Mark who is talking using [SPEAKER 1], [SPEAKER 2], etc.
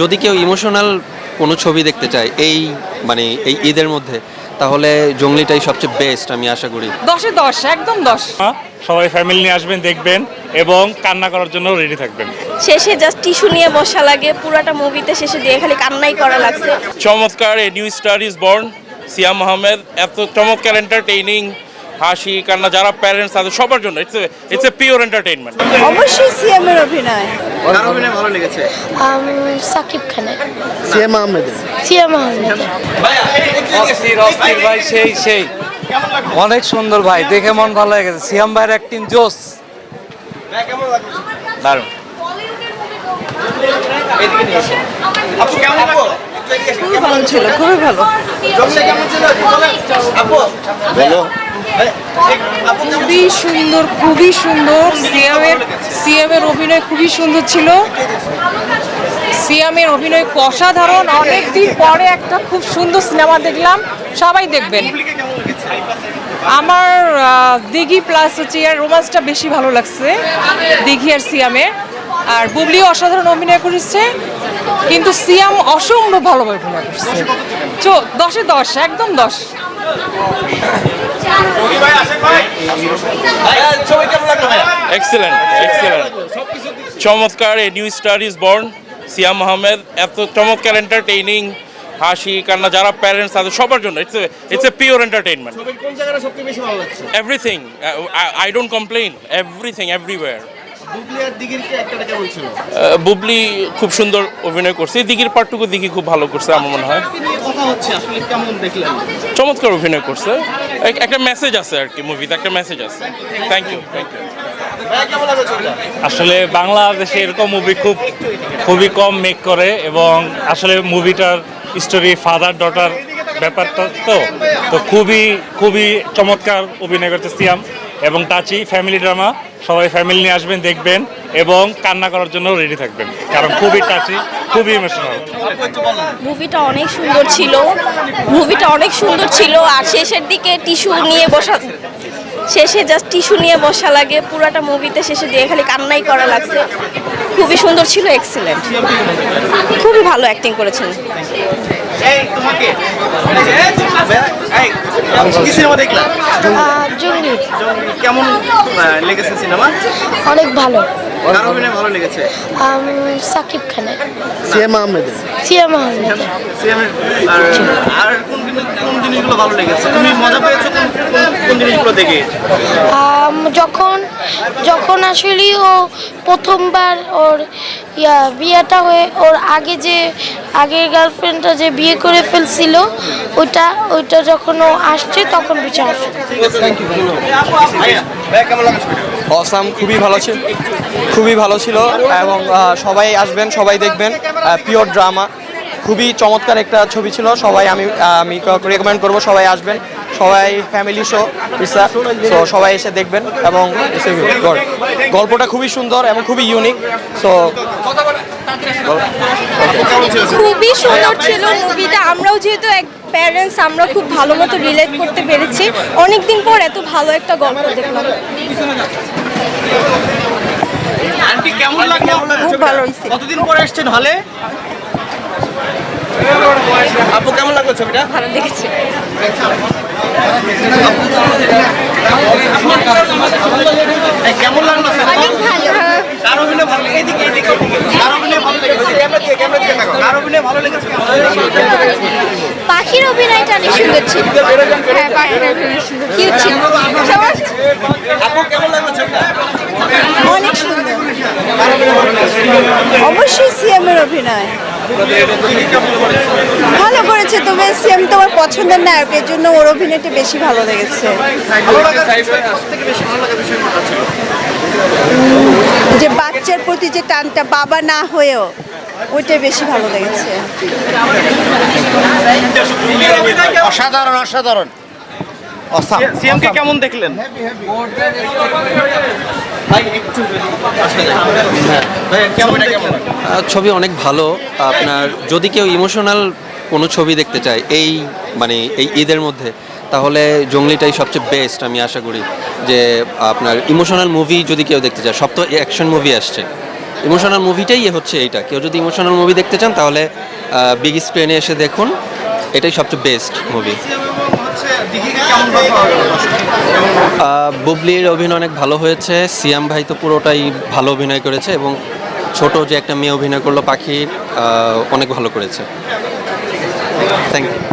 [SPEAKER 1] যদি কেউ ইমোশনাল কোনো ছবি দেখতে চায় এই মানে এই ঈদের মধ্যে তাহলে জঙ্গলিটাই সবচেয়ে বেস্ট আমি আশা করি।
[SPEAKER 2] দশে দশ একদম দশ।
[SPEAKER 3] সবাই ফ্যামিলি নিয়ে আসবেন দেখবেন এবং কান্না করার জন্য রেডি থাকবেন।
[SPEAKER 4] শেষে জাস্ট টিস্যু নিয়ে বসা লাগে পুরাটা মুভিতে শেষে দিয়ে খালি কান্নাই করা লাগছে।
[SPEAKER 5] চমৎকার a new star is born Siam Ahmed এত চমৎকার এন্টারটেইনিং হাসি কান্না যারা প্যারেন্টস তাদের সবার জন্য it's it's a pure entertainment
[SPEAKER 6] অবশ্যই সিএমের অভিনয়।
[SPEAKER 7] সাকিব খানের।
[SPEAKER 8] সিএম আহমেদের।
[SPEAKER 9] অস্থির অস্থির ভাই সেই সেই। অনেক সুন্দর ভাই দেখে মন ভালো হয়ে গেছে। সিয়াম ভাইয়ের অ্যাক্টিং জোস। দারুণ।
[SPEAKER 6] খুবই ভালো ছিল খুবই ভালো। খুবই সুন্দর খুবই সুন্দর। সিয়ামের সিয়ামের অভিনয় খুবই সুন্দর ছিল। সিয়ামের অভিনয় অসাধারণ। অনেকদিন পরে একটা খুব সুন্দর সিনেমা দেখলাম। সবাই দেখবেন। আমার দিঘি প্লাস হচ্ছে আর রোমান্সটা বেশি ভালো লাগছে। দিঘি আর সিয়ামের। আর বুবলিও অসাধারণ অভিনয় করেছে। কিন্তু সিয়াম অসম্ভব ভালো অভিনয় করছে চো দশে দশ একদম দশ।
[SPEAKER 5] এক্সেলেন্ট এক্সেলেন্ট চমৎকার a new star is born Siam Ahmed. এত চমৎকার এন্টারটেইনিং হাসি কান্না যারা প্যারেন্টস তাদের সবার জন্য। It's it's a pure entertainment
[SPEAKER 8] কোন জায়গাটা সবচেয়ে বেশি ভালো
[SPEAKER 5] everything I don't complain everything everywhere
[SPEAKER 8] Bubly আর দিঘির কি একটা কেমন ছিল
[SPEAKER 5] বুবলি খুব সুন্দর অভিনয় করছে। দিঘির পার্টটুকু দিঘি খুব ভালো করছে আমার মনে হয়।
[SPEAKER 8] কি নিয়ে কথা হচ্ছে আসলে কেমন দেখলেন?
[SPEAKER 5] চমৎকার অভিনয় করছে। একটা মেসেজ আছে আর কি মুভিতে একটা মেসেজ আছে। থ্যাংক ইউ থ্যাংক ইউ
[SPEAKER 3] আসলে বাংলাদেশে এরকম মুভি খুব খুবই কম মেক করে এবং আসলে মুভিটার স্টোরি ফাদার ডটার ব্যাপারটা তো তো খুবই খুবই চমৎকার অভিনয় করছে সিয়াম। এবং তাচি ফ্যামিলি ড্রামা সবাই ফ্যামিলি নিয়ে আসবেন, দেখবেন এবং কান্না করার জন্য রেডি থাকবেন। কারণ খুবই টাচি খুবই ইমোশনাল
[SPEAKER 4] মুভিটা অনেক সুন্দর ছিল। মুভিটা অনেক সুন্দর ছিল। আর শেষের দিকে টিস্যু নিয়ে বসা শেষে জাস্ট টিস্যু নিয়ে বসা লাগে পুরাটা মুভিতে শেষে দিয়ে খালি কান্নাই করা লাগছে। খুবই সুন্দর ছিল এক্সিলেন্ট খুবই ভালো অ্যাক্টিং করেছেন।
[SPEAKER 8] এই তোমাকে এই কি সিনেমা দেখলা
[SPEAKER 7] জঙ্গলি।
[SPEAKER 8] কেমন লেগেছে সিনেমা
[SPEAKER 7] অনেক ভালো।
[SPEAKER 8] কার অভিনয় ভালো লেগেছে
[SPEAKER 7] সাকিব খানের।
[SPEAKER 8] সিএম আহমেদের।
[SPEAKER 7] সিয়াম আহমেদ
[SPEAKER 8] আর আর কোন কোন জিনিসগুলো ভালো লেগেছে? তুমি মজা পেয়েছ কোন জিনিসগুলো দেখে?
[SPEAKER 7] যখন যখন আসলে ও প্রথমবার ওর ইয়া বিয়েটা হয়ে ওর আগে যে আগের গার্লফ্রেন্ডটা যে বিয়ে করে ফেলছিল ওইটা ওইটা যখন ও আসছে তখন বিচার আসছে
[SPEAKER 8] ছবিটা
[SPEAKER 10] অসাম খুবই ভালো ছিল খুবই ভালো ছিল এবং সবাই আসবেন সবাই দেখবেন পিওর ড্রামা খুবই চমৎকার একটা ছবি ছিল। সবাই আমি আমি রেকমেন্ড করব সবাই আসবেন। সবাই ফ্যামিলি শো ইসা সো সবাই এসে দেখবেন এবং. গল্পটা খুবই সুন্দর এবং খুবই ইউনিক সো
[SPEAKER 4] খুবই সুন্দর ছিল মুভিটা আমরাও যেহেতু এক প্যারেন্টস আমরা খুব ভালো মতো রিলেট করতে পেরেছি। অনেকদিন পর এত ভালো একটা গল্প দেখলাম।
[SPEAKER 8] আন্টি কেমন লাগল?
[SPEAKER 6] খুব ভালো হয়েছে
[SPEAKER 8] কতদিন পরে এসেছেন হলে আপু কেমন লাগল ছবিটা?
[SPEAKER 4] ভালো লেগেছে।
[SPEAKER 8] কেমন লাগল সিনেমা কার অভিনয় ভালো লেগেছে? এদিকে এদিকে। এদিকে। কার অভিনয় ভালো লেগেছে? ক্যামেরা দিয়ে ক্যামেরা দিয়ে তাকাও। কার অভিনয় ভালো লেগেছে?
[SPEAKER 4] পাখির অভিনয়টা অনেক সুন্দর ছিল। হ্যাঁ পাখির অভিনয় সুন্দর কিউট ছিল সবার
[SPEAKER 8] আপু কেমন লাগল ছবিটা?
[SPEAKER 6] অনেক সুন্দর। অবশ্যই সিএমের অভিনয়। ভালো করেছে, তবে সিএম তোমার পছন্দের নায়ক, এর জন্য ওর অভিনয়টা বেশি ভালো লেগেছে। যে বাচ্চার প্রতি যে টানটা, বাবা না হয়েও, ওইটাই বেশি ভালো লেগেছে।
[SPEAKER 8] অসাধারণ অসাধারণ। সিএম কে কেমন দেখলেন? ভাই একটু ভাই কেমন কেমন
[SPEAKER 1] আহ, ছবি অনেক ভালো। আপনার যদি কেউ ইমোশনাল কোনো ছবি দেখতে চায় এই মানে এই ঈদের মধ্যে তাহলে জঙ্গলিটাই সবচেয়ে বেস্ট আমি আশা করি। যে আপনার ইমোশনাল মুভি যদি কেউ দেখতে চায় সব তো অ্যাকশন মুভি আসছে। ইমোশনাল মুভিটাই হচ্ছে এইটা কেউ যদি ইমোশনাল মুভি দেখতে চান তাহলে বিগ স্ক্রিনে এসে দেখুন। এটাই সবচেয়ে বেস্ট মুভি বুবলির অভিনয় অনেক ভালো হয়েছে। সিয়াম ভাই তো পুরোটাই ভালো অভিনয় করেছে এবং ছোট যে একটা মেয়ে অভিনয় করল পাখির অনেক ভালো করেছে। Thank you